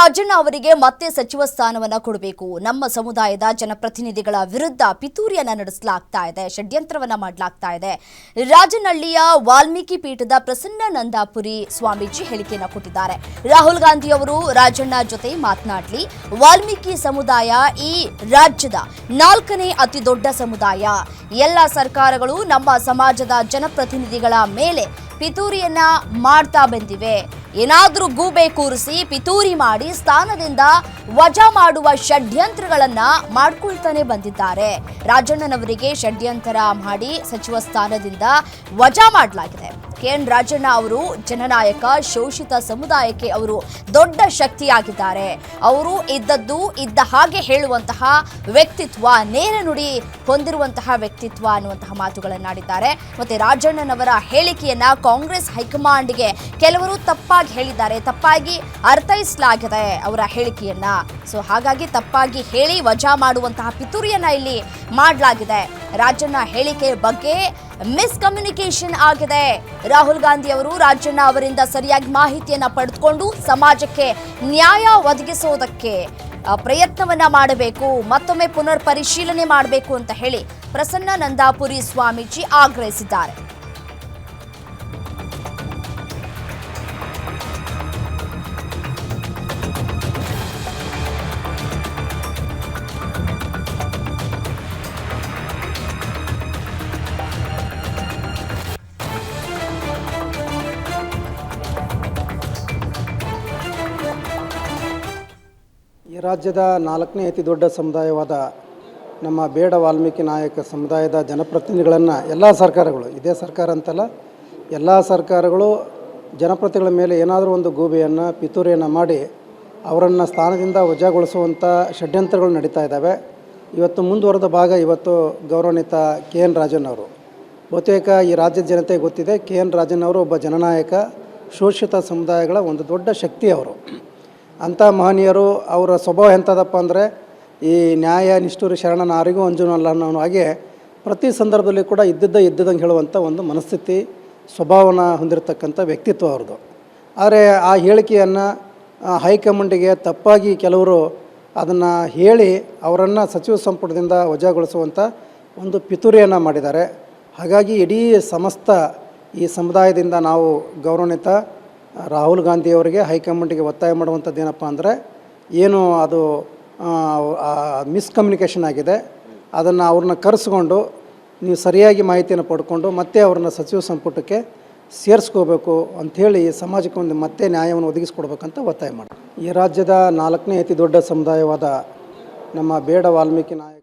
ರಾಜಣ್ಣ ಅವರಿಗೆ ಮತ್ತೆ ಸಚಿವ ಸ್ಥಾನವನ್ನ ಕೊಡಬೇಕು. ನಮ್ಮ ಸಮುದಾಯದ ಜನಪ್ರತಿನಿಧಿಗಳ ವಿರುದ್ಧ ಪಿತೂರಿಯನ್ನ ನಡೆಸಲಾಗ್ತಾ ಇದೆ, ಷಡ್ಯಂತ್ರವನ್ನ ಮಾಡಲಾಗ್ತಾ ಇದೆ. ರಾಜನಹಳ್ಳಿಯ ವಾಲ್ಮೀಕಿ ಪೀಠದ ಪ್ರಸನ್ನ ನಂದಾಪುರಿ ಸ್ವಾಮೀಜಿ ಹೇಳಿಕೆಯನ್ನ ಕೊಟ್ಟಿದ್ದಾರೆ. ರಾಹುಲ್ ಗಾಂಧಿ ಅವರು ರಾಜಣ್ಣ ಜೊತೆ ಮಾತನಾಡಲಿ. ವಾಲ್ಮೀಕಿ ಸಮುದಾಯ ಈ ರಾಜ್ಯದ ನಾಲ್ಕನೇ ಅತಿ ದೊಡ್ಡ ಸಮುದಾಯ. ಎಲ್ಲ ಸರ್ಕಾರಗಳು ನಮ್ಮ ಸಮಾಜದ ಜನಪ್ರತಿನಿಧಿಗಳ ಮೇಲೆ ಪಿತೂರಿಯನ್ನ ಮಾಡ್ತಾ ಬಂದಿವೆ. ಏನಾದ್ರೂ ಗೂಬೆ ಕೂರಿಸಿ ಪಿತೂರಿ ಮಾಡಿ ಸ್ಥಾನದಿಂದ ವಜಾ ಮಾಡುವ ಷಡ್ಯಂತ್ರಗಳನ್ನ ಮಾಡ್ಕೊಳ್ತಾನೆ ಬಂದಿದ್ದಾರೆ. ರಾಜಣ್ಣನವರಿಗೆ ಷಡ್ಯಂತರ ಮಾಡಿ ಸಚಿವ ಸ್ಥಾನದಿಂದ ವಜಾ ಮಾಡಲಾಗಿದೆ. ಕೆ ಎನ್ ರಾಜಣ್ಣ ಅವರು ಜನನಾಯಕ, ಶೋಷಿತ ಸಮುದಾಯಕ್ಕೆ ಅವರು ದೊಡ್ಡ ಶಕ್ತಿಯಾಗಿದ್ದಾರೆ. ಅವರು ಇದ್ದದ್ದು ಇದ್ದ ಹಾಗೆ ಹೇಳುವಂತಹ ವ್ಯಕ್ತಿತ್ವ, ನೇರ ನುಡಿ ಹೊಂದಿರುವಂತಹ ವ್ಯಕ್ತಿತ್ವ ಅನ್ನುವಂತಹ ಮಾತುಗಳನ್ನಾಡಿದ್ದಾರೆ. ಮತ್ತೆ ರಾಜಣ್ಣನವರ ಹೇಳಿಕೆಯನ್ನ ಕಾಂಗ್ರೆಸ್ ಹೈಕಮಾಂಡ್ಗೆ ಕೆಲವರು ತಪ್ಪಾಗಿ ಹೇಳಿದ್ದಾರೆ. ತಪ್ಪಾಗಿ ಅರ್ಥೈಸಲಾಗಿದೆ ಅವರ ಹೇಳಿಕೆಯನ್ನ. ಸೊ, ಹಾಗಾಗಿ ತಪ್ಪಾಗಿ ಹೇಳಿ ವಜಾ ಮಾಡುವಂತಹ ಪಿತೂರಿಯನ್ನ ಇಲ್ಲಿ ಮಾಡಲಾಗಿದೆ. ರಾಜಣ್ಣ ಹೇಳಿಕೆ ಬಗ್ಗೆ ಮಿಸ್ಕಮ್ಯುನಿಕೇಶನ್ ಆಗಿದೆ. ರಾಹುಲ್ ಗಾಂಧಿ ಅವರು ರಾಜಣ್ಣ ಅವರಿಂದ ಸರಿಯಾಗಿ ಮಾಹಿತಿಯನ್ನ ಪಡೆದುಕೊಂಡು ಸಮಾಜಕ್ಕೆ ನ್ಯಾಯ ಒದಗಿಸೋದಕ್ಕೆ ಆ, ಪ್ರಯತ್ನವನ್ನ ಮಾಡಬೇಕು ಮತ್ತೊಮ್ಮೆ ಪುನರ್ ಪರಿಶೀಲನೆ ಮಾಡಬೇಕು ಅಂತ ಹೇಳಿ ಪ್ರಸನ್ನ ನಂದಾಪುರಿ ಸ್ವಾಮೀಜಿ ಆಗ್ರಹಿಸಿದ್ದಾರೆ. ರಾಜ್ಯದ ನಾಲ್ಕನೇ ಅತಿ ದೊಡ್ಡ ಸಮುದಾಯವಾದ ನಮ್ಮ ಬೇಡ ವಾಲ್ಮೀಕಿ ನಾಯಕ ಸಮುದಾಯದ ಜನಪ್ರತಿನಿಧಿಗಳನ್ನು ಎಲ್ಲ ಸರ್ಕಾರಗಳು, ಇದೇ ಸರ್ಕಾರ ಅಂತಲ್ಲ, ಎಲ್ಲ ಸರ್ಕಾರಗಳು ಜನಪ್ರತಿಗಳ ಮೇಲೆ ಏನಾದರೂ ಒಂದು ಗೂಬೆಯನ್ನು, ಪಿತೂರಿಯನ್ನು ಮಾಡಿ ಅವರನ್ನು ಸ್ಥಾನದಿಂದ ವಜಾಗೊಳಿಸುವಂಥ ಷಡ್ಯಂತ್ರಗಳು ನಡೀತಾ ಇದ್ದಾವೆ. ಇವತ್ತು ಮುಂದುವರೆದ ಭಾಗ ಇವತ್ತು ಗೌರವಾನ್ವಿತ ಕೆ ಎನ್ ರಾಜನ್ ಅವರು. ಬಹುತೇಕ ಈ ರಾಜ್ಯದ ಜನತೆ ಗೊತ್ತಿದೆ ಕೆ ಎನ್ ರಾಜನ್ ಅವರು ಒಬ್ಬ ಜನನಾಯಕ, ಶೋಷಿತ ಸಮುದಾಯಗಳ ಒಂದು ದೊಡ್ಡ ಶಕ್ತಿ ಅವರು. ಅಂಥ ಮಹನೀಯರು ಅವರ ಸ್ವಭಾವ ಎಂಥದಪ್ಪ ಅಂದರೆ ಈ ನ್ಯಾಯ ನಿಷ್ಠುರ ಶರಣನ ಆರಿಗೂ ಅಂಜುನಲ್ಲ ಅನ್ನೋ ಹಾಗೆ ಪ್ರತಿ ಸಂದರ್ಭದಲ್ಲಿ ಕೂಡ ಇದ್ದಿದ್ದ ಇದ್ದಿದ್ದಂಗೆ ಹೇಳುವಂಥ ಒಂದು ಮನಸ್ಥಿತಿ, ಸ್ವಭಾವನ ಹೊಂದಿರತಕ್ಕಂಥ ವ್ಯಕ್ತಿತ್ವ ಅವ್ರದ್ದು. ಆದರೆ ಆ ಹೇಳಿಕೆಯನ್ನು ಹೈಕಮಾಂಡಿಗೆ ತಪ್ಪಾಗಿ ಕೆಲವರು ಅದನ್ನು ಹೇಳಿ ಅವರನ್ನು ಸಚಿವ ಸಂಪುಟದಿಂದ ವಜಾಗೊಳಿಸುವಂಥ ಒಂದು ಪಿತೂರಿಯನ್ನು ಮಾಡಿದ್ದಾರೆ. ಹಾಗಾಗಿ ಇಡೀ ಸಮಸ್ತ ಈ ಸಮುದಾಯದಿಂದ ನಾವು ಗೌರವಾನ್ವಿತ ರಾಹುಲ್ ಗಾಂಧಿಯವರಿಗೆ ಹೈಕಮಾಂಡಿಗೆ ಒತ್ತಾಯ ಮಾಡುವಂಥದ್ದು ಏನಪ್ಪ ಅಂದರೆ ಏನು ಅದು ಮಿಸ್ಕಮ್ಯುನಿಕೇಷನ್ ಆಗಿದೆ. ಅದನ್ನು ಅವ್ರನ್ನ ಕರೆಸ್ಕೊಂಡು ನೀವು ಸರಿಯಾಗಿ ಮಾಹಿತಿಯನ್ನು ಪಡ್ಕೊಂಡು ಮತ್ತೆ ಅವ್ರನ್ನ ಸಚಿವ ಸಂಪುಟಕ್ಕೆ ಸೇರಿಸ್ಕೋಬೇಕು ಅಂಥೇಳಿ ಸಮಾಜಕ್ಕೆ ಒಂದು ಮತ್ತೆ ನ್ಯಾಯವನ್ನು ಒದಗಿಸ್ಕೊಡ್ಬೇಕಂತ ಒತ್ತಾಯ ಮಾಡಿ ಈ ರಾಜ್ಯದ ನಾಲ್ಕನೇ ಅತಿ ದೊಡ್ಡ ಸಮುದಾಯವಾದ ನಮ್ಮ ಬೇಡ ವಾಲ್ಮೀಕಿ ನಾಯಕ